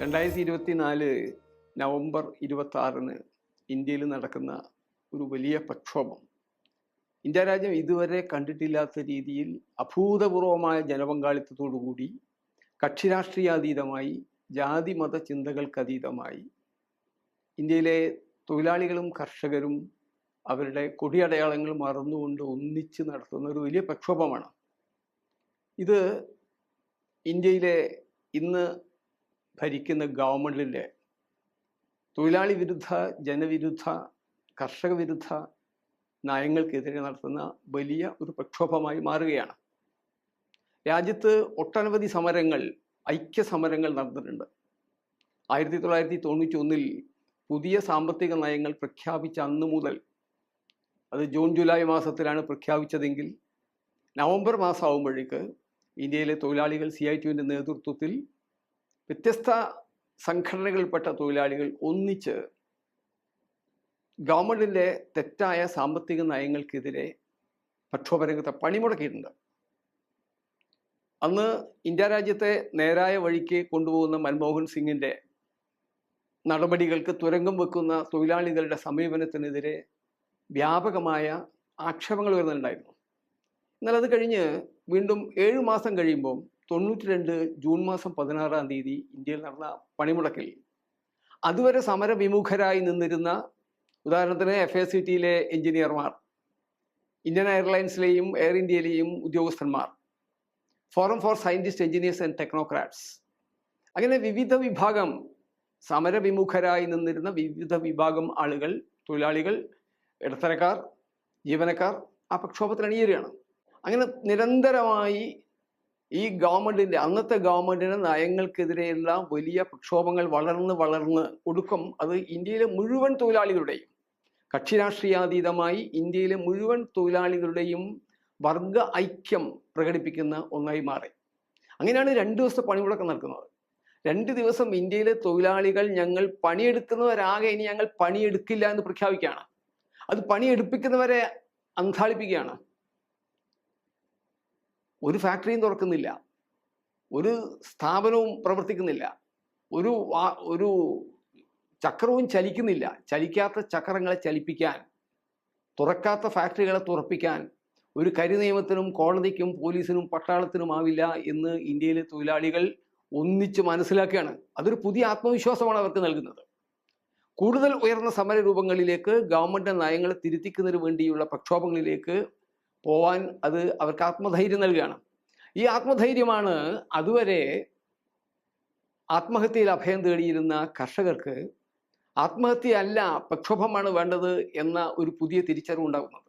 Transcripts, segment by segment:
രണ്ടായിരത്തി ഇരുപത്തി നാല് നവംബർ ഇരുപത്തി ആറിന് ഇന്ത്യയിൽ നടക്കുന്ന ഒരു വലിയ പ്രക്ഷോഭം. ഇന്ത്യ രാജ്യം ഇതുവരെ കണ്ടിട്ടില്ലാത്ത രീതിയിൽ അഭൂതപൂർവമായ ജനപങ്കാളിത്തത്തോടുകൂടി കക്ഷിരാഷ്ട്രീയാതീതമായി ജാതി മത ചിന്തകൾക്കതീതമായി ഇന്ത്യയിലെ തൊഴിലാളികളും കർഷകരും അവരുടെ കൊടിയടയാളങ്ങൾ മറന്നുകൊണ്ട് ഒന്നിച്ച് നടത്തുന്ന ഒരു വലിയ പ്രക്ഷോഭമാണ്. ഇത് ഇന്ത്യയിലെ ഇന്ന് ഭരിക്കുന്ന ഗവൺമെന്റിലെ തൊഴിലാളി വിരുദ്ധ ജനവിരുദ്ധ കർഷക വിരുദ്ധ നയങ്ങൾക്കെതിരെ നടത്തുന്ന വലിയ ഒരു പ്രക്ഷോഭമായി മാറുകയാണ്. രാജ്യത്ത് ഒട്ടനവധി സമരങ്ങൾ ഐക്യ സമരങ്ങൾ നടന്നിട്ടുണ്ട്. ആയിരത്തി തൊള്ളായിരത്തി തൊണ്ണൂറ്റി ഒന്നിൽ പുതിയ സാമ്പത്തിക നയങ്ങൾ പ്രഖ്യാപിച്ച അന്ന് മുതൽ അത് ജൂൺ ജൂലൈ മാസത്തിലാണ് പ്രഖ്യാപിച്ചതെങ്കിൽ നവംബർ മാസമാകുമ്പോഴേക്ക് ഇന്ത്യയിലെ തൊഴിലാളികൾ സി ഐ ടിയുവിന്റെ നേതൃത്വത്തിൽ വ്യത്യസ്ത സംഘടനകളിൽപ്പെട്ട തൊഴിലാളികൾ ഒന്നിച്ച് ഗവൺമെന്റിന്റെ തെറ്റായ സാമ്പത്തിക നയങ്ങൾക്കെതിരെ പ്രക്ഷോഭരംഗത്തെ പണിമുടക്കിയിട്ടുണ്ട്. അന്ന് ഇന്ത്യ രാജ്യത്തെ നേരായ വഴിക്ക് കൊണ്ടുപോകുന്ന മൻമോഹൻ സിംഗിന്റെ നടപടികൾക്ക് തുരങ്കം വെക്കുന്ന തൊഴിലാളികളുടെ സമീപനത്തിനെതിരെ വ്യാപകമായ ആക്ഷേപങ്ങൾ വരുന്നുണ്ടായിരുന്നു എന്നാൽ അത് കഴിഞ്ഞ് വീണ്ടും ഏഴ് മാസം കഴിയുമ്പോൾ തൊണ്ണൂറ്റി രണ്ട് ജൂൺ മാസം പതിനാറാം തീയതി ഇന്ത്യയിൽ നടന്ന പണിമുടക്കിൽ. അതുവരെ സമരവിമുഖരായി നിന്നിരുന്ന ഉദാഹരണത്തിന് എഫ് എ സി ടിയിലെ എഞ്ചിനീയർമാർ ഇന്ത്യൻ എയർലൈൻസിലെയും എയർ ഇന്ത്യയിലെയും ഉദ്യോഗസ്ഥന്മാർ forum for scientist engineers and technocrats അങ്ങനെ വിവിധ വിഭാഗം സമരവിമുഖരായി നിന്നിരുന്ന വിവിധ വിഭാഗം ആളുകൾ തൊഴിലാളികൾ ഇടത്തരക്കാർ ജീവനക്കാർ ആ പ്രക്ഷോഭത്തിന് അണിയേറുകയാണ് അങ്ങനെ നിരന്തരമായി ഈ ഗവൺമെന്റിന്റെ അന്നത്തെ ഗവൺമെന്റിന്റെ നയങ്ങൾക്കെതിരെയുള്ള വലിയ പ്രക്ഷോഭങ്ങൾ വളർന്ന് വളർന്ന് ഒടുക്കം അത് ഇന്ത്യയിലെ മുഴുവൻ തൊഴിലാളികളുടെയും കക്ഷി രാഷ്ട്രീയാതീതമായി ഇന്ത്യയിലെ മുഴുവൻ തൊഴിലാളികളുടെയും വർഗ ഐക്യം പ്രകടിപ്പിക്കുന്ന ഒന്നായി മാറി. അങ്ങനെയാണ് രണ്ട് ദിവസത്തെ പണിമുടക്കം നടക്കുന്നത്. രണ്ട് ദിവസം ഇന്ത്യയിലെ തൊഴിലാളികൾ ഞങ്ങൾ പണിയെടുക്കുന്നവരാകെ ഇനി ഞങ്ങൾ പണിയെടുക്കില്ല എന്ന് പ്രഖ്യാപിക്കുകയാണ്. അത് പണിയെടുപ്പിക്കുന്നവരെ അന്താളിപ്പിക്കുകയാണ് ഒരു ഫാക്ടറിയും തുറക്കുന്നില്ല. ഒരു സ്ഥാപനവും പ്രവർത്തിക്കുന്നില്ല. ഒരു ഒരു ചക്രവും ചലിക്കുന്നില്ല. ചലിക്കാത്ത ചക്രങ്ങളെ ചലിപ്പിക്കാൻ തുറക്കാത്ത ഫാക്ടറികളെ തുറപ്പിക്കാൻ ഒരു കരി നിയമത്തിനും കോടതിക്കും പോലീസിനും പട്ടാളത്തിനുമാവില്ല എന്ന് ഇന്ത്യയിലെ തൊഴിലാളികൾ ഒന്നിച്ച് മനസ്സിലാക്കുകയാണ്. അതൊരു പുതിയ ആത്മവിശ്വാസമാണ് അവർക്ക് നൽകുന്നത്. കൂടുതൽ ഉയർന്ന സമരരൂപങ്ങളിലേക്ക് ഗവൺമെന്റ് നയങ്ങളെ തിരുത്തിക്കുന്നതിന് വേണ്ടിയുള്ള പ്രക്ഷോഭങ്ങളിലേക്ക് പോവാൻ അത് അവർക്ക് ആത്മധൈര്യം നൽകുകയാണ്. ഈ ആത്മധൈര്യമാണ് അതുവരെ ആത്മഹത്യയിൽ അഭയം തേടിയിരുന്ന കർഷകർക്ക് ആത്മഹത്യയല്ല പ്രക്ഷോഭമാണ് വേണ്ടത് എന്ന ഒരു പുതിയ തിരിച്ചറിവുണ്ടാകുന്നത്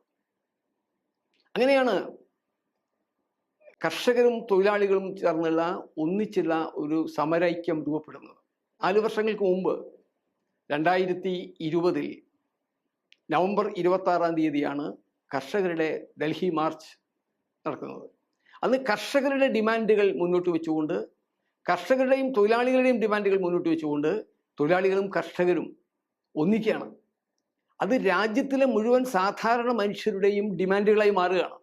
അങ്ങനെയാണ് കർഷകരും തൊഴിലാളികളും ചേർന്നുള്ള ഒന്നിച്ചുള്ള ഒരു സമരൈക്യം രൂപപ്പെടുന്നത്. നാല് വർഷങ്ങൾക്ക് മുമ്പ് രണ്ടായിരത്തി ഇരുപതിൽ നവംബർ ഇരുപത്തി ആറാം തീയതിയാണ് കർഷകരുടെ ഡൽഹി മാർച്ച് നടക്കുന്നത്. അന്ന് കർഷകരുടെ ഡിമാൻഡുകൾ മുന്നോട്ട് വെച്ചുകൊണ്ട് കർഷകരുടെയും തൊഴിലാളികളുടെയും ഡിമാൻഡുകൾ മുന്നോട്ട് വെച്ചുകൊണ്ട് തൊഴിലാളികളും കർഷകരും ഒന്നിക്കുകയാണ്. അത് രാജ്യത്തിലെ മുഴുവൻ സാധാരണ മനുഷ്യരുടെയും ഡിമാൻഡുകളായി മാറുകയാണ്.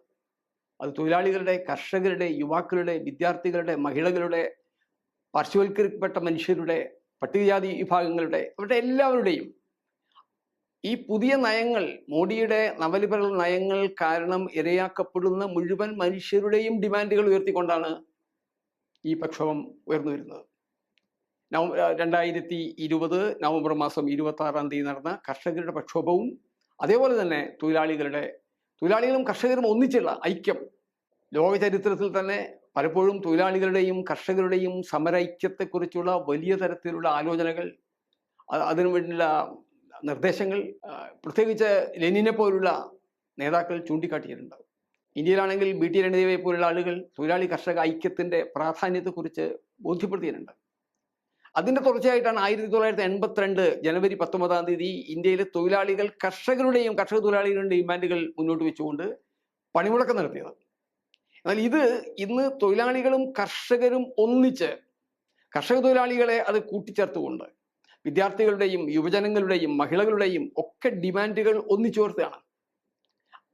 അത് തൊഴിലാളികളുടെ കർഷകരുടെ യുവാക്കളുടെ വിദ്യാർത്ഥികളുടെ മഹിളകളുടെ പാർശ്വവൽക്കരിക്കപ്പെട്ട മനുഷ്യരുടെ പട്ടികജാതി വിഭാഗങ്ങളുടെ അവരുടെ എല്ലാവരുടെയും ഈ പുതിയ നയങ്ങൾ മോഡിയുടെ നവലിബറൽ നയങ്ങൾ കാരണം ഇരയാക്കപ്പെടുന്ന മുഴുവൻ മനുഷ്യരുടെയും ഡിമാൻഡുകൾ ഉയർത്തിക്കൊണ്ടാണ് ഈ പ്രക്ഷോഭം ഉയർന്നു വരുന്നത്. നവ രണ്ടായിരത്തി ഇരുപത് നവംബർ മാസം ഇരുപത്തി ആറാം തീയതി നടന്ന കർഷകരുടെ പ്രക്ഷോഭവും അതേപോലെ തന്നെ തൊഴിലാളികളുടെ തൊഴിലാളികളും കർഷകരും ഒന്നിച്ചുള്ള ഐക്യം. ലോക ചരിത്രത്തിൽ തന്നെ പലപ്പോഴും തൊഴിലാളികളുടെയും കർഷകരുടെയും സമരൈക്യത്തെക്കുറിച്ചുള്ള വലിയ തരത്തിലുള്ള ആലോചനകൾ അ- അതിനു വേണ്ടിയുള്ള നിർദ്ദേശങ്ങൾ പ്രത്യേകിച്ച് ലെനിനെ പോലുള്ള നേതാക്കൾ ചൂണ്ടിക്കാട്ടിയിട്ടുണ്ട്. ഇന്ത്യയിലാണെങ്കിൽ ബി ടി രണിദേവിയെ പോലുള്ള ആളുകൾ തൊഴിലാളി കർഷക ഐക്യത്തിന്റെ പ്രാധാന്യത്തെക്കുറിച്ച് ബോധ്യപ്പെടുത്തിയിട്ടുണ്ട്. അതിന്റെ തുടർച്ചയായിട്ടാണ് ആയിരത്തി തൊള്ളായിരത്തി എൺപത്തിരണ്ട് ജനുവരി പത്തൊമ്പതാം തീയതി ഇന്ത്യയിലെ തൊഴിലാളികൾ കർഷകരുടെയും കർഷക തൊഴിലാളികളുടെയും ഡിമാൻഡുകൾ മുന്നോട്ട് വെച്ചുകൊണ്ട് പണിമുടക്കം നടത്തിയത്. എന്നാൽ ഇത് ഇന്ന് തൊഴിലാളികളും കർഷകരും ഒന്നിച്ച് കർഷക തൊഴിലാളികളെ അത് കൂട്ടിച്ചേർത്തുകൊണ്ട് വിദ്യാർത്ഥികളുടെയും യുവജനങ്ങളുടെയും മഹിളകളുടെയും ഒക്കെ ഡിമാൻഡുകൾ ഒന്നിച്ചോർത്തുകയാണ്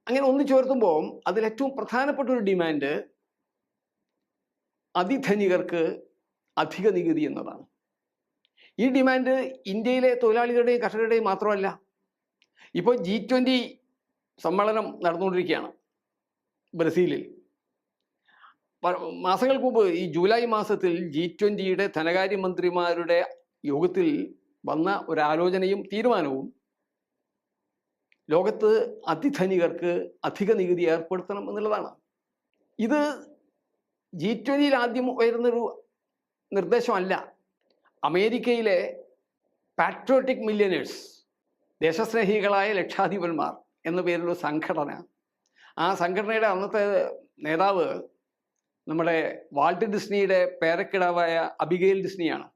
അങ്ങനെ ഒന്നിച്ചോർത്തുമ്പോൾ അതിൽ ഏറ്റവും പ്രധാനപ്പെട്ട ഒരു ഡിമാൻഡ് അതിധനികർക്ക് അധിക നികുതി എന്നതാണ്. ഈ ഡിമാൻഡ് ഇന്ത്യയിലെ തൊഴിലാളികളുടെയും കർഷകരുടെയും മാത്രമല്ല ഇപ്പോൾ ജി ട്വന്റി സമ്മേളനം നടന്നുകൊണ്ടിരിക്കുകയാണ് ബ്രസീലിൽ. മാസങ്ങൾക്ക് മുമ്പ് ഈ ജൂലൈ മാസത്തിൽ ജി ട്വന്റിയുടെ ധനകാര്യമന്ത്രിമാരുടെ യോഗത്തിൽ വന്ന ഒരാലോചനയും തീരുമാനവും ലോകത്ത് അതിധനികർക്ക് അധിക നികുതി ഏർപ്പെടുത്തണം എന്നുള്ളതാണ്. ഇത് ജി ട്വന്റിയിൽ ആദ്യം ഉയർന്നൊരു നിർദ്ദേശമല്ല. അമേരിക്കയിലെ പാട്രിയോട്ടിക് മില്യനേഴ്സ് ദേശസ്നേഹികളായ ലക്ഷാധിപന്മാർ എന്ന പേരിലുള്ള സംഘടന. ആ സംഘടനയുടെ അന്നത്തെ നേതാവ് നമ്മുടെ വാൾട്ട് ഡിസ്നിയുടെ പേരക്കിടാവായ അബിഗെയിൽ ഡിസ്നിയാണ്.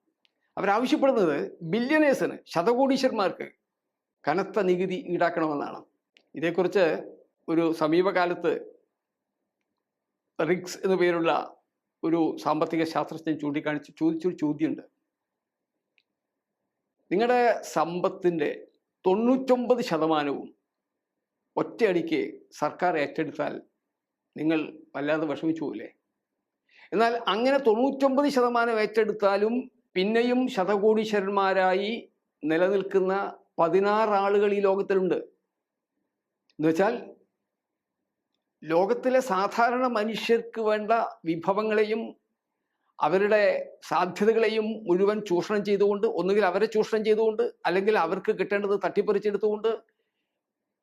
അവരാവശ്യപ്പെടുന്നത് ബില്യനേഴ്സിന് ശതകോടീശ്വരന്മാർക്ക് കനത്ത നികുതി ഈടാക്കണമെന്നാണ്. ഇതേക്കുറിച്ച് ഒരു സമീപകാലത്ത് റിക്സ് എന്ന പേരുള്ള ഒരു സാമ്പത്തിക ശാസ്ത്രജ്ഞൻ ചൂണ്ടിക്കാണിച്ച് ചോദിച്ചൊരു ചോദ്യമുണ്ട്. നിങ്ങളുടെ സമ്പത്തിന്റെ തൊണ്ണൂറ്റൊമ്പത് ശതമാനവും ഒറ്റയടിക്ക് സർക്കാർ ഏറ്റെടുത്താൽ നിങ്ങൾ വല്ലാതെ വിഷമിച്ചു പോകില്ലേ എന്നാൽ അങ്ങനെ തൊണ്ണൂറ്റൊമ്പത് ശതമാനം ഏറ്റെടുത്താലും പിന്നെയും ശതകോടീശ്വരന്മാരായി നിലനിൽക്കുന്ന പതിനാറ് ആളുകൾ ഈ ലോകത്തിലുണ്ട്. എന്നുവെച്ചാൽ ലോകത്തിലെ സാധാരണ മനുഷ്യർക്ക് വേണ്ട വിഭവങ്ങളെയും അവരുടെ സാധ്യതകളെയും മുഴുവൻ ചൂഷണം ചെയ്തുകൊണ്ട് ഒന്നുകിൽ അവരെ ചൂഷണം ചെയ്തുകൊണ്ട് അല്ലെങ്കിൽ അവർക്ക് കിട്ടേണ്ടത് തട്ടിപ്പറിച്ചെടുത്തുകൊണ്ട്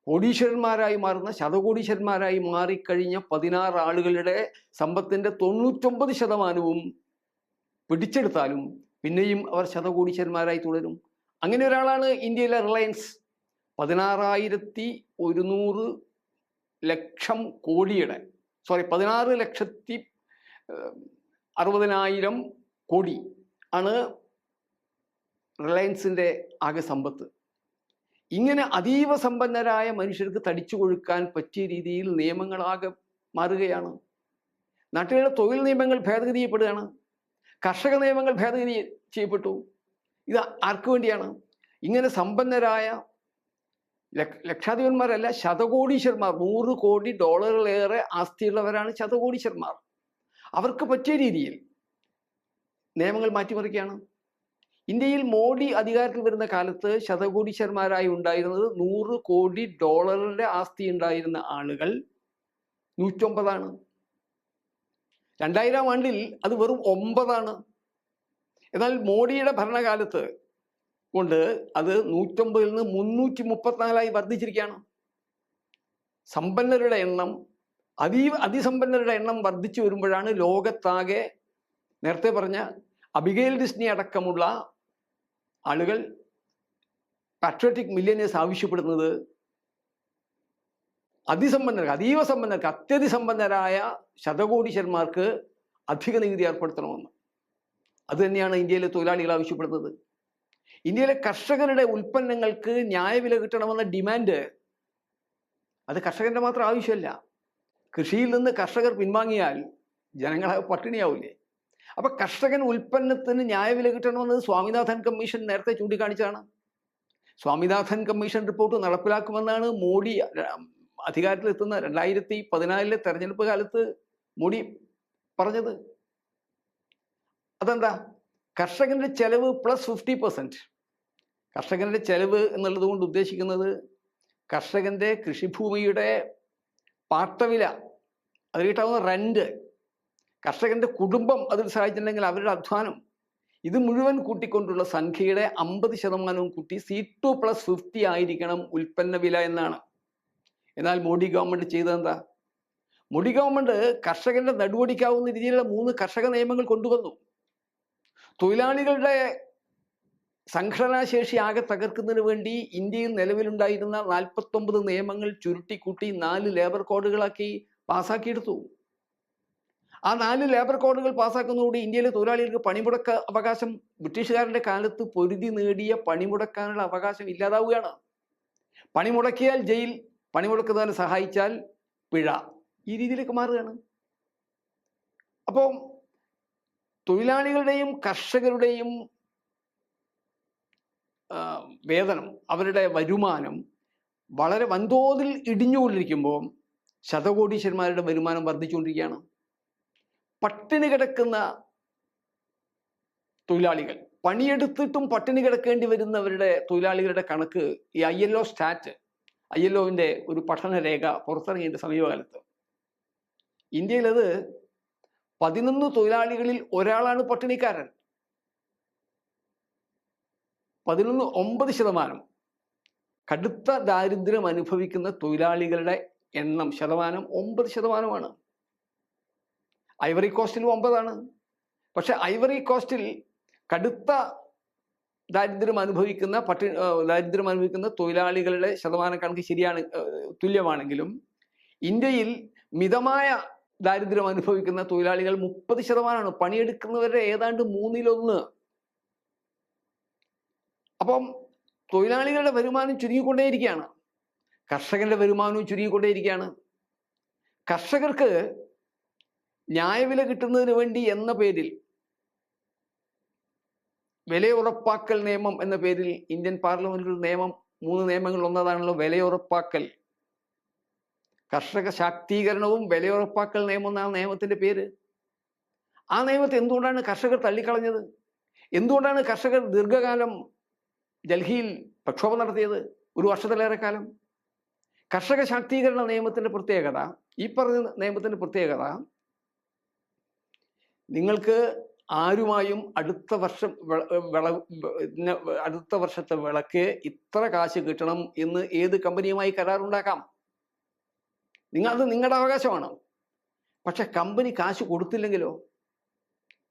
കോടീശ്വരന്മാരായി മാറുന്ന ശതകോടീശ്വരന്മാരായി മാറിക്കഴിഞ്ഞ പതിനാറ് ആളുകളുടെ സമ്പത്തിന്റെ തൊണ്ണൂറ്റൊമ്പത് ശതമാനവും പിടിച്ചെടുത്താലും പിന്നെയും അവർ ശതകോടീശ്വരന്മാരായി തുടരും. അങ്ങനെ ഒരാളാണ് ഇന്ത്യയിലെ റിലയൻസ്. പതിനാറായിരത്തി ഒരുന്നൂറ് ലക്ഷം കോടിയുടെ സോറി പതിനാറ് ലക്ഷത്തി അറുപതിനായിരം കോടി ആണ് റിലയൻസിന്റെ ആകെ സമ്പത്ത്. ഇങ്ങനെ അതീവ സമ്പന്നരായ മനുഷ്യർക്ക് തടിച്ചു കൊഴുക്കാൻ പറ്റിയ രീതിയിൽ നിയമങ്ങളാകെ മാറുകയാണ്. നാട്ടിലെ തൊഴിൽ നിയമങ്ങൾ ഭേദഗതി ചെയ്യപ്പെടുകയാണ് കർഷക നിയമങ്ങൾ ഭേദഗതി ചെയ്യപ്പെട്ടു. ഇത് ആർക്കു വേണ്ടിയാണ്? ഇങ്ങനെ സമ്പന്നരായ ലക്ഷ- ലക്ഷാധിപന്മാരല്ല ശതകോടീശ്വരന്മാർ. നൂറ് കോടി ഡോളറിലേറെ ആസ്തിയുള്ളവരാണ് ശതകോടീശ്വരന്മാർ. അവർക്ക് പറ്റിയ രീതിയിൽ നിയമങ്ങൾ മാറ്റിമറിക്കുകയാണ്. ഇന്ത്യയിൽ മോഡി അധികാരത്തിൽ വരുന്ന കാലത്ത് ശതകോടീശ്വരന്മാരായി ഉണ്ടായിരുന്നത് നൂറ് കോടി ഡോളറിന്റെ ആസ്തി ഉണ്ടായിരുന്ന ആളുകൾ നൂറ്റൊമ്പതാണ്. രണ്ടായിരം ആണ്ടിൽ അത് വെറും ഒമ്പതാണ്. എന്നാൽ മോഡിയുടെ ഭരണകാലത്ത് കൊണ്ട് അത് നൂറ്റൊമ്പതിൽ നിന്ന് മുന്നൂറ്റി മുപ്പത്തിനാലായി വർദ്ധിച്ചിരിക്കുകയാണ്. സമ്പന്നരുടെ എണ്ണം അതീവ അതിസമ്പന്നരുടെ എണ്ണം വർദ്ധിച്ചു വരുമ്പോഴാണ് ലോകത്താകെ നേരത്തെ പറഞ്ഞ അബിഗേൽ ഡിസ്നി അടക്കമുള്ള ആളുകൾ പാട്രിയോട്ടിക് മില്യനേഴ്സ് ആവശ്യപ്പെടുന്നത് അതിസമ്പന്നർക്ക് അതീവ സമ്പന്നർക്ക് അത്യതിസമ്പന്നരായ ശതകോടീശ്വരന്മാർക്ക് അധിക നികുതി ഏർപ്പെടുത്തണമെന്ന്. അത് തന്നെയാണ് ഇന്ത്യയിലെ തൊഴിലാളികൾ ആവശ്യപ്പെടുന്നത്. ഇന്ത്യയിലെ കർഷകരുടെ ഉൽപ്പന്നങ്ങൾക്ക് ന്യായവില കിട്ടണമെന്ന ഡിമാൻഡ് അത് കർഷകന്റെ മാത്രം ആവശ്യമല്ല. കൃഷിയിൽ നിന്ന് കർഷകർ പിൻവാങ്ങിയാൽ ജനങ്ങളെ പട്ടിണിയാവില്ലേ അപ്പൊ കർഷകൻ ഉൽപ്പന്നത്തിന് ന്യായവില കിട്ടണമെന്നത് സ്വാമിനാഥൻ കമ്മീഷൻ നേരത്തെ ചൂണ്ടിക്കാണിച്ചതാണ്. സ്വാമിനാഥൻ കമ്മീഷൻ റിപ്പോർട്ട് നടപ്പിലാക്കുമെന്നാണ് മോഡി അധികാരത്തിലെത്തുന്ന രണ്ടായിരത്തി പതിനാലിലെ തെരഞ്ഞെടുപ്പ് കാലത്ത് മോഡി പറഞ്ഞത് അതെന്താ? കർഷകന്റെ ചെലവ് പ്ലസ് ഫിഫ്റ്റി പെർസെന്റ് കർഷകന്റെ ചെലവ് എന്നുള്ളത് കൊണ്ട് ഉദ്ദേശിക്കുന്നത് കർഷകന്റെ കൃഷിഭൂമിയുടെ പാട്ടവില അതിൽ കിട്ടാവുന്ന റെന്റ് കർഷകന്റെ കുടുംബം അതിൽ സഹായിച്ചിട്ടുണ്ടെങ്കിൽ അവരുടെ അധ്വാനം ഇത് മുഴുവൻ കൂട്ടിക്കൊണ്ടുള്ള സംഖ്യയുടെ അമ്പത് ശതമാനവും കൂട്ടി സി ടു പ്ലസ് ഫിഫ്റ്റി ആയിരിക്കണം ഉൽപ്പന്ന വില എന്നാണ്. എന്നാൽ മോഡി ഗവൺമെന്റ് ചെയ്തതെന്താ? മോഡി ഗവൺമെന്റ് കർഷകന്റെ നടുവടിക്കാവുന്ന രീതിയിലുള്ള മൂന്ന് കർഷക നിയമങ്ങൾ കൊണ്ടുവന്നു. തൊഴിലാളികളുടെ സംഘടനാശേഷി ആകെ തകർക്കുന്നതിന് വേണ്ടി ഇന്ത്യയിൽ നിലവിലുണ്ടായിരുന്ന നാൽപ്പത്തൊമ്പത് നിയമങ്ങൾ ചുരുട്ടിക്കൂട്ടി നാല് ലേബർ കോഡുകളാക്കി പാസ്സാക്കിയെടുത്തു ആ നാല് ലേബർ കോഡുകൾ പാസ്സാക്കുന്നതോടെ ഇന്ത്യയിലെ തൊഴിലാളികൾക്ക് പണിമുടക്ക അവകാശം ബ്രിട്ടീഷുകാരുടെ കാലത്ത് പൊരുതി നേടിയ പണിമുടക്കാനുള്ള അവകാശം ഇല്ലാതാവുകയാണ്. പണിമുടക്കിയാൽ ജയിൽ പണിമുടക്കുന്നതിന് സഹായിച്ചാൽ പിഴ. ഈ രീതിയിലേക്ക് മാറുകയാണ്. അപ്പോൾ തൊഴിലാളികളുടെയും കർഷകരുടെയും വേതനം അവരുടെ വരുമാനം വളരെ വൻതോതിൽ ഇടിഞ്ഞുകൊണ്ടിരിക്കുമ്പോൾ ശതകോടീശ്വരന്മാരുടെ വരുമാനം വർദ്ധിച്ചുകൊണ്ടിരിക്കുകയാണ്. പട്ടിണി കിടക്കുന്ന തൊഴിലാളികൾ പണിയെടുത്തിട്ടും പട്ടിണി കിടക്കേണ്ടി വരുന്നവരുടെ തൊഴിലാളികളുടെ കണക്ക് ഈ I L O stat I L ഒവിന്റെ ഒരു പഠനരേഖ പുറത്തിറങ്ങിയിട്ട് സമീപകാലത്ത്. ഇന്ത്യയിലത് പതിനൊന്ന് തൊഴിലാളികളിൽ ഒരാളാണ് പട്ടിണിക്കാരൻ. പതിനൊന്ന് ഒമ്പത് ശതമാനം. കടുത്ത ദാരിദ്ര്യം അനുഭവിക്കുന്ന തൊഴിലാളികളുടെ എണ്ണം ശതമാനം ഒമ്പത് ശതമാനമാണ്. ഐവറി കോസ്റ്റിൽ ഒമ്പതാണ്. പക്ഷെ ഐവറി കോസ്റ്റിൽ കടുത്ത ദാരിദ്ര്യം അനുഭവിക്കുന്ന പട്ടി ദാരിദ്ര്യം അനുഭവിക്കുന്ന തൊഴിലാളികളുടെ ശതമാന കണക്ക് ശരിയാണ് തുല്യമാണെങ്കിലും ഇന്ത്യയിൽ മിതമായ ദാരിദ്ര്യം അനുഭവിക്കുന്ന തൊഴിലാളികൾ മുപ്പത് ശതമാനമാണ്. പണിയെടുക്കുന്നവരുടെ ഏതാണ്ട് മൂന്നിലൊന്ന്. അപ്പം തൊഴിലാളികളുടെ വരുമാനം ചുരുങ്ങിക്കൊണ്ടേയിരിക്കുകയാണ്. കർഷകന്റെ വരുമാനവും ചുരുങ്ങിക്കൊണ്ടേയിരിക്കുകയാണ്. കർഷകർക്ക് ന്യായവില കിട്ടുന്നതിന് വേണ്ടി എന്ന പേരിൽ വിലയുറപ്പാക്കൽ നിയമം എന്ന പേരിൽ ഇന്ത്യൻ പാർലമെന്റിൽ നിയമം മൂന്ന് നിയമങ്ങൾ ഒന്നതാണല്ലോ വിലയുറപ്പാക്കൽ. കർഷക ശാക്തീകരണവും വിലയുറപ്പാക്കൽ നിയമം എന്നാണ് നിയമത്തിന്റെ പേര്. ആ നിയമത്തെ എന്തുകൊണ്ടാണ് കർഷകർ തള്ളിക്കളഞ്ഞത്? എന്തുകൊണ്ടാണ് കർഷകർ ദീർഘകാലം ഡൽഹിയിൽ പ്രക്ഷോഭം നടത്തിയത്? ഒരു വർഷത്തിലേറെ കാലം കർഷക ശാക്തീകരണ നിയമത്തിന്റെ പ്രത്യേകത ഈ പറഞ്ഞ നിയമത്തിന്റെ പ്രത്യേകത നിങ്ങൾക്ക് ആരുമായും അടുത്ത വർഷം വിള അടുത്ത വർഷത്തെ വിളക്ക് ഇത്ര കാശ് കിട്ടണം എന്ന് ഏത് കമ്പനിയുമായി കരാറുണ്ടാക്കാം? നിങ്ങൾ അത് നിങ്ങളുടെ അവകാശമാണ്? പക്ഷെ കമ്പനി കാശ് കൊടുത്തില്ലെങ്കിലോ?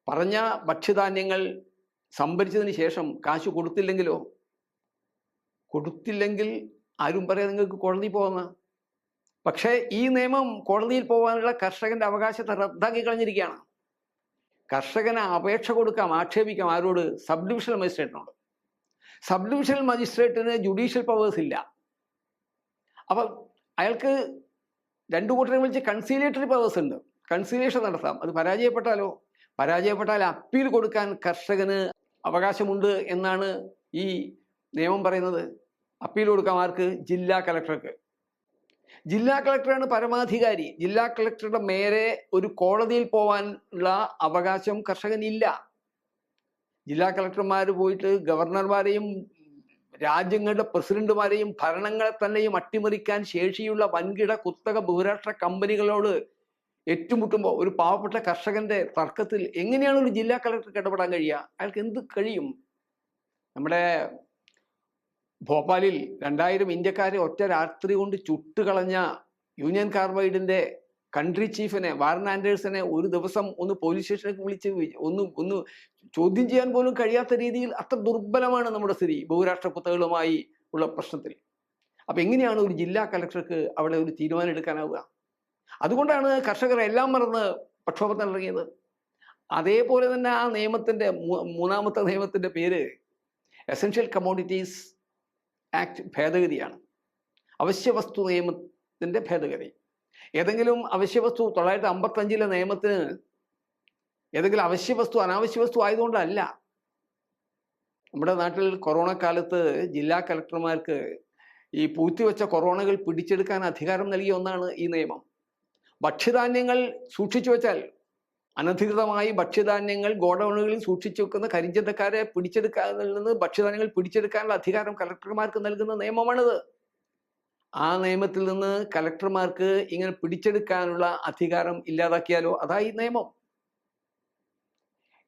പറഞ്ഞ ഭക്ഷ്യധാന്യങ്ങൾ സംഭരിച്ചതിന് ശേഷം കാശ് കൊടുത്തില്ലെങ്കിലോ? കൊടുത്തില്ലെങ്കിൽ ആരും പറയാം നിങ്ങൾക്ക് കോടതി പോകുന്ന പക്ഷേ ഈ നിയമം കോടതിയിൽ പോകാനുള്ള കർഷകന്റെ അവകാശത്തെ റദ്ദാക്കി കളഞ്ഞിരിക്കുകയാണ് കർഷകന് അപേക്ഷ കൊടുക്കാം ആക്ഷേപിക്കാം ആരോട്? സബ് ഡിവിഷണൽ മജിസ്ട്രേറ്റിനോട് സബ് ഡിവിഷണൽ മജിസ്ട്രേറ്റിന് ജുഡീഷ്യൽ പവേഴ്സ് ഇല്ല. അപ്പം അയാൾക്ക് രണ്ടു കൂട്ടരെ വിളിച്ച് കൺസീലിയേറ്ററി പവേഴ്സ് ഉണ്ട്. കൺസീലിയേഷൻ നടത്താം. അത് പരാജയപ്പെട്ടാലോ? പരാജയപ്പെട്ടാൽ അപ്പീൽ കൊടുക്കാൻ കർഷകന് അവകാശമുണ്ട് എന്നാണ് ഈ നിയമം പറയുന്നത്. അപ്പീൽ കൊടുക്കാം ആർക്ക്? ജില്ലാ കളക്ടർക്ക് ജില്ലാ കളക്ടറാണ് പരമാധികാരി. ജില്ലാ കളക്ടറുടെ മേരെ ഒരു കോടതിയിൽ പോകാനുള്ള അവകാശം കർഷകനില്ല. ജില്ലാ കളക്ടർമാർ പോയിട്ട് ഗവർണർമാരെയും രാജ്യങ്ങളുടെ പ്രസിഡന്റുമാരെയും ഭരണങ്ങളെ തന്നെയും അട്ടിമറിക്കാൻ ശേഷിയുള്ള വൻകിട കുത്തക ബഹുരാഷ്ട്ര കമ്പനികളോട് ഏറ്റുമുട്ടുമ്പോൾ ഒരു പാവപ്പെട്ട കർഷകന്റെ തർക്കത്തിൽ എങ്ങനെയാണ് ഒരു ജില്ലാ കളക്ടർക്ക് ഇടപെടാൻ കഴിയുക? അയാൾക്ക് എന്ത് കഴിയും? നമ്മുടെ ഭോപ്പാലിൽ രണ്ടായിരം ഇന്ത്യക്കാരെ ഒറ്റ രാത്രി കൊണ്ട് ചുട്ടുകളഞ്ഞ യൂണിയൻ കാർബൈഡിന്റെ കൺട്രി ചീഫിനെ വാറൻ ആൻഡേഴ്സിനെ ഒരു ദിവസം ഒന്ന് പോലീസ് സ്റ്റേഷനിലേക്ക് വിളിച്ച് ഒന്ന് ഒന്ന് ചോദ്യം ചെയ്യാൻ പോലും കഴിയാത്ത രീതിയിൽ അത്ര ദുർബലമാണ് നമ്മുടെ സ്ഥിതി ബഹുരാഷ്ട്ര കുത്തകളുമായി ഉള്ള പ്രശ്നത്തിൽ. അപ്പൊ എങ്ങനെയാണ് ഒരു ജില്ലാ കലക്ടർക്ക് അവിടെ ഒരു തീരുമാനം എടുക്കാനാവുക അതുകൊണ്ടാണ് കർഷകർ എല്ലാം മറന്ന് പ്രക്ഷോഭത്തിന് ഇറങ്ങിയത്. അതേപോലെ തന്നെ ആ നിയമത്തിന്റെ മൂന്നാമത്തെ നിയമത്തിന്റെ പേര് എസൻഷ്യൽ കമ്മോഡിറ്റീസ് ആക്ട് ഭേദഗതിയാണ്. അവശ്യവസ്തു നിയമത്തിന്റെ ഭേദഗതി. ഏതെങ്കിലും അവശ്യവസ്തു തൊള്ളായിരത്തി അമ്പത്തഞ്ചിലെ നിയമത്തിന് ഏതെങ്കിലും അവശ്യവസ്തു അനാവശ്യ വസ്തു ആയതുകൊണ്ടല്ല. നമ്മുടെ നാട്ടിൽ കൊറോണ കാലത്ത് ജില്ലാ കലക്ടർമാർക്ക് ഈ പൂഴ്ത്തിവെച്ച കൊറോണകൾ പിടിച്ചെടുക്കാൻ അധികാരം നൽകിയ ഒന്നാണ് ഈ നിയമം. ഭക്ഷ്യധാന്യങ്ങൾ സൂക്ഷിച്ചു വെച്ചാൽ അനധികൃതമായി ഭക്ഷ്യധാന്യങ്ങൾ ഗോഡൌണുകളിൽ സൂക്ഷിച്ചു വെക്കുന്ന കരിഞ്ചന്തക്കാരെ പിടിച്ചെടുക്കാൻ നിന്ന് ഭക്ഷ്യധാന്യങ്ങൾ പിടിച്ചെടുക്കാനുള്ള അധികാരം കലക്ടർമാർക്ക് നൽകുന്ന നിയമമാണിത്. ആ നിയമത്തിൽ നിന്ന് കലക്ടർമാർക്ക് ഇങ്ങനെ പിടിച്ചെടുക്കാനുള്ള അധികാരം ഇല്ലാതാക്കിയാലോ? അതായി നിയമം.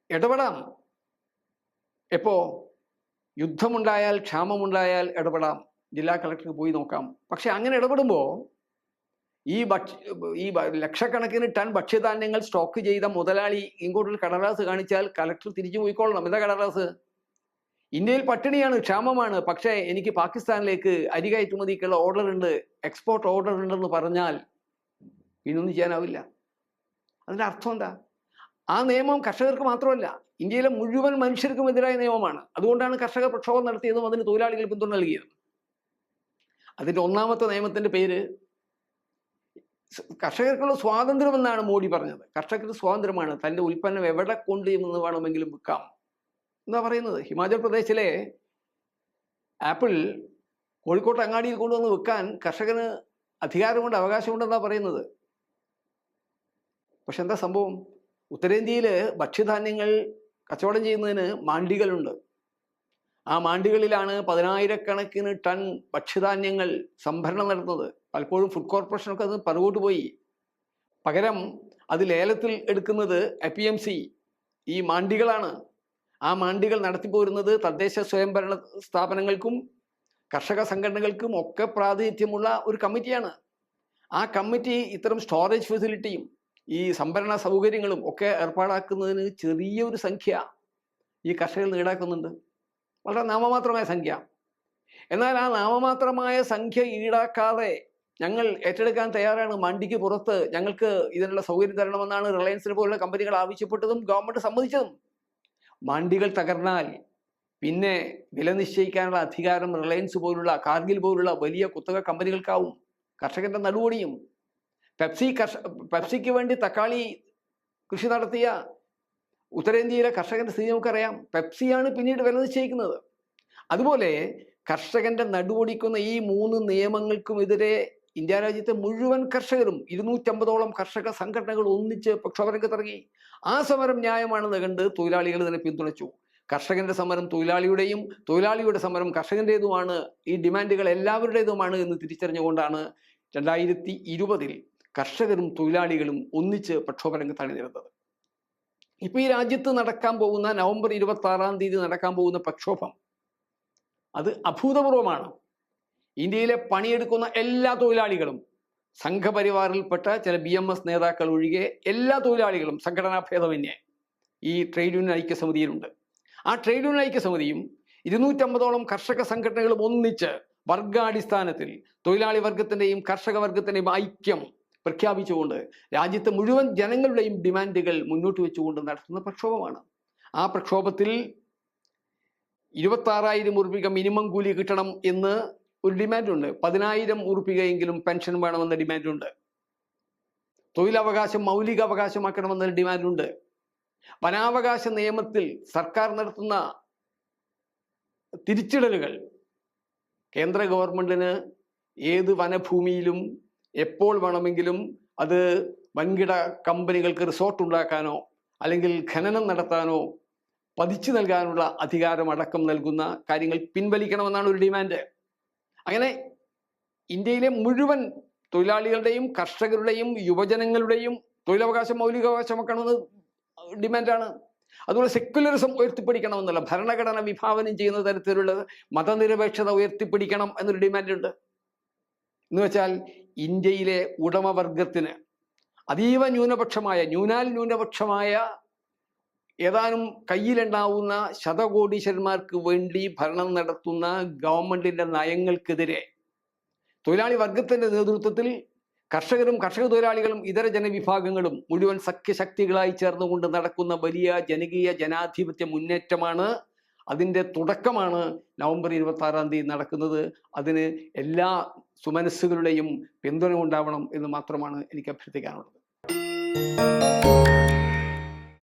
ഇടപെടാം. എപ്പോ? യുദ്ധമുണ്ടായാൽ ക്ഷാമമുണ്ടായാൽ ഇടപെടാം. ജില്ലാ കളക്ടർക്ക് പോയി നോക്കാം. പക്ഷെ അങ്ങനെ ഇടപെടുമ്പോൾ ഈ ഭക്ഷ്യ ഈ ലക്ഷക്കണക്കിന് ടൺ ഭക്ഷ്യധാന്യങ്ങൾ സ്റ്റോക്ക് ചെയ്ത മുതലാളി ഇങ്ങോട്ടൊരു കടലാസ് കാണിച്ചാൽ കലക്ടർ തിരിച്ചു പോയിക്കോളണം. എന്താ കടലാസ്? ഇന്ത്യയിൽ പട്ടിണിയാണ് ക്ഷാമമാണ്. പക്ഷേ എനിക്ക് പാകിസ്ഥാനിലേക്ക് അരി കയറ്റുമതിക്കുള്ള ഓർഡർ ഉണ്ട് എക്സ്പോർട്ട് ഓർഡർ ഉണ്ടെന്ന് പറഞ്ഞാൽ പിന്നൊന്നും ചെയ്യാനാവില്ല. അതിന്റെ അർത്ഥം എന്താ? ആ നിയമം കർഷകർക്ക് മാത്രമല്ല ഇന്ത്യയിലെ മുഴുവൻ മനുഷ്യർക്കും എതിരായ നിയമമാണ്. അതുകൊണ്ടാണ് കർഷക പ്രക്ഷോഭം നടത്തിയതും അതിന് തൊഴിലാളികൾ പിന്തുണ നൽകിയതും. അതിന്റെ ഒന്നാമത്തെ നിയമത്തിന്റെ പേര് കർഷകർക്കുള്ള സ്വാതന്ത്ര്യം എന്നാണ് മോഡി പറഞ്ഞത്. കർഷകർക്ക് സ്വാതന്ത്ര്യമാണ്. തന്റെ ഉൽപ്പന്നം എവിടെ കൊണ്ട് എന്ന് വേണമെങ്കിലും വിൽക്കാം. എന്താ പറയുന്നത്? ഹിമാചൽ പ്രദേശിലെ ആപ്പിൾ കോഴിക്കോട്ട് അങ്ങാടിയിൽ കൊണ്ടുവന്ന് വിൽക്കാൻ കർഷകന് അധികാരമുണ്ട് അവകാശമുണ്ടെന്നാ പറയുന്നത്. പക്ഷെ എന്താ സംഭവം? ഉത്തരേന്ത്യയിൽ ഭക്ഷ്യധാന്യങ്ങൾ കച്ചവടം ചെയ്യുന്നതിന് മാണ്ടികളുണ്ട്. ആ മാണ്ടികളിലാണ് പതിനായിരക്കണക്കിന് ടൺ ഭക്ഷ്യധാന്യങ്ങൾ സംഭരണം നടത്തുന്നത് പലപ്പോഴും ഫുഡ് കോർപ്പറേഷനൊക്കെ അത് പറകോട്ട് പോയി. പകരം അത് ലേലത്തിൽ എടുക്കുന്നത് എ പി എം സി ഈ മാണ്ടികളാണ് ആ മാണ്ടികൾ നടത്തിപ്പോരുന്നത് തദ്ദേശ സ്വയംഭരണ സ്ഥാപനങ്ങൾക്കും കർഷക സംഘടനകൾക്കും ഒക്കെ പ്രാതിനിധ്യമുള്ള ഒരു കമ്മിറ്റിയാണ്. ആ കമ്മിറ്റി ഇത്തരം സ്റ്റോറേജ് ഫെസിലിറ്റിയും ഈ സംഭരണ സൗകര്യങ്ങളും ഒക്കെ ഏർപ്പാടാക്കുന്നതിന് ചെറിയൊരു സംഖ്യ ഈ കർഷകർ ഈടാക്കുന്നുണ്ട്. വളരെ നാമമാത്രമായ സംഖ്യ. എന്നാൽ ആ നാമമാത്രമായ സംഖ്യ ഈടാക്കാതെ ഞങ്ങൾ ഏറ്റെടുക്കാൻ തയ്യാറാണ്. മണ്ടിക്ക് പുറത്ത് ഞങ്ങൾക്ക് ഇതിനുള്ള സൗകര്യം തരണമെന്നാണ് റിലയൻസിന് പോലുള്ള കമ്പനികൾ ആവശ്യപ്പെട്ടതും ഗവൺമെന്റ് സമ്മതിച്ചതും. മണ്ടികൾ തകർന്നാൽ പിന്നെ വില നിശ്ചയിക്കാനുള്ള അധികാരം റിലയൻസ് പോലുള്ള കാർഗിൽ പോലുള്ള വലിയ കുത്തക കമ്പനികൾക്കാവും കർഷകന്റെ നടുവൊടിയും. പെപ്സി കർഷ പെപ്സിക്ക് വേണ്ടി തക്കാളി കൃഷി നടത്തിയ ഉത്തരേന്ത്യയിലെ കർഷകന്റെ സ്ഥിതി നമുക്കറിയാം. പെപ്സിയാണ് പിന്നീട് വില നിശ്ചയിക്കുന്നത്. അതുപോലെ കർഷകന്റെ നടുവൊടിക്കുന്ന ഈ മൂന്ന് നിയമങ്ങൾക്കുമെതിരെ ഇന്ത്യ രാജ്യത്തെ മുഴുവൻ കർഷകരും ഇരുന്നൂറ്റമ്പതോളം കർഷക സംഘടനകൾ ഒന്നിച്ച് പ്രക്ഷോഭരംഗത്തിറങ്ങി ആ സമരം ന്യായമാണെന്ന് കണ്ട് തൊഴിലാളികൾ ഇതിനെ പിന്തുണച്ചു. കർഷകന്റെ സമരം തൊഴിലാളിയുടെയും തൊഴിലാളിയുടെ സമരം കർഷകന്റെതുമാണ് ഈ ഡിമാൻഡുകൾ എല്ലാവരുടേതുമാണ് എന്ന് തിരിച്ചറിഞ്ഞുകൊണ്ടാണ് രണ്ടായിരത്തി ഇരുപതിൽ കർഷകരും തൊഴിലാളികളും ഒന്നിച്ച് പ്രക്ഷോഭരംഗത്ത് അണിനിരുന്നത്. ഇപ്പൊ ഈ രാജ്യത്ത് നടക്കാൻ പോകുന്ന നവംബർ ഇരുപത്തി ആറാം തീയതി നടക്കാൻ പോകുന്ന പ്രക്ഷോഭം അത് അഭൂതപൂർവമാണ്. ഇന്ത്യയിലെ പണിയെടുക്കുന്ന എല്ലാ തൊഴിലാളികളും സംഘപരിവാറിൽപ്പെട്ട ചില ബി എം എസ് നേതാക്കൾ ഒഴികെ എല്ലാ തൊഴിലാളികളും സംഘടനാ ഭേദമന്യേ ഈ ട്രേഡ് യൂണിയൻ ഐക്യസമിതിയിലുണ്ട്. ആ ട്രേഡ് യൂണിയൻ ഐക്യസമിതിയും ഇരുന്നൂറ്റമ്പതോളം കർഷക സംഘടനകളും ഒന്നിച്ച് വർഗാടിസ്ഥാനത്തിൽ തൊഴിലാളി വർഗത്തിന്റെയും കർഷക വർഗത്തിന്റെയും ഐക്യം പ്രഖ്യാപിച്ചുകൊണ്ട് രാജ്യത്തെ മുഴുവൻ ജനങ്ങളുടെയും ഡിമാൻഡുകൾ മുന്നോട്ട് വെച്ചുകൊണ്ട് നടത്തുന്ന പ്രക്ഷോഭമാണ്. ആ പ്രക്ഷോഭത്തിൽ ഇരുപത്താറായിരം ഉറുപ്പിക മിനിമം കൂലി കിട്ടണം എന്ന് ഒരു ഡിമാൻഡുണ്ട് പതിനായിരം ഉറുപ്പികയെങ്കിലും പെൻഷൻ വേണമെന്ന ഡിമാൻഡുണ്ട് തൊഴിലവകാശം മൗലിക അവകാശമാക്കണമെന്ന ഡിമാൻഡുണ്ട് വനാവകാശ നിയമത്തിൽ സർക്കാർ നടത്തുന്ന തിരിച്ചിടലുകൾ കേന്ദ്ര ഗവൺമെന്റിന് ഏത് വനഭൂമിയിലും എപ്പോൾ വേണമെങ്കിലും അത് വൻകിട കമ്പനികൾക്ക് റിസോർട്ട് ഉണ്ടാക്കാനോ അല്ലെങ്കിൽ ഖനനം നടത്താനോ പതിച്ചു നൽകാനുള്ള അധികാരം അടക്കം നൽകുന്ന കാര്യങ്ങൾ പിൻവലിക്കണമെന്നാണ് ഒരു ഡിമാൻഡ്. അങ്ങനെ ഇന്ത്യയിലെ മുഴുവൻ തൊഴിലാളികളുടെയും കർഷകരുടെയും യുവജനങ്ങളുടെയും തൊഴിലവകാശം മൗലികാവകാശമാക്കണമെന്ന് ഡിമാൻഡാണ്. അതുപോലെ സെക്യുലറിസം ഉയർത്തിപ്പിടിക്കണമെന്നല്ല ഭരണഘടന വിഭാവനം ചെയ്യുന്ന തരത്തിലുള്ള മതനിരപേക്ഷത ഉയർത്തിപ്പിടിക്കണം എന്നൊരു ഡിമാൻഡുണ്ട്. എന്ന് വെച്ചാൽ ഇന്ത്യയിലെ ഉടമവർഗത്തിന് അതീവ ന്യൂനപക്ഷമായ ന്യൂനാൽ ന്യൂനപക്ഷമായ ഏതാനും കയ്യിലുണ്ടാവുന്ന ശതകോടീശ്വരന്മാർക്ക് വേണ്ടി ഭരണം നടത്തുന്ന ഗവൺമെന്റിന്റെ നയങ്ങൾക്കെതിരെ തൊഴിലാളി വർഗത്തിന്റെ നേതൃത്വത്തിൽ കർഷകരും കർഷക തൊഴിലാളികളും ഇതര ജനവിഭാഗങ്ങളും മുഴുവൻ സഖ്യശക്തികളായി ചേർന്നുകൊണ്ട് നടക്കുന്ന വലിയ ജനകീയ ജനാധിപത്യ മുന്നേറ്റമാണ് അതിന്റെ തുടക്കമാണ് നവംബർ ഇരുപത്തി ആറാം തീയതി നടക്കുന്നത്. അതിന് എല്ലാ സുമനസ്സുകളുടെയും പിന്തുണ ഉണ്ടാവണം എന്ന് മാത്രമാണ് എനിക്ക് അഭ്യർത്ഥിക്കാനുള്ളത്.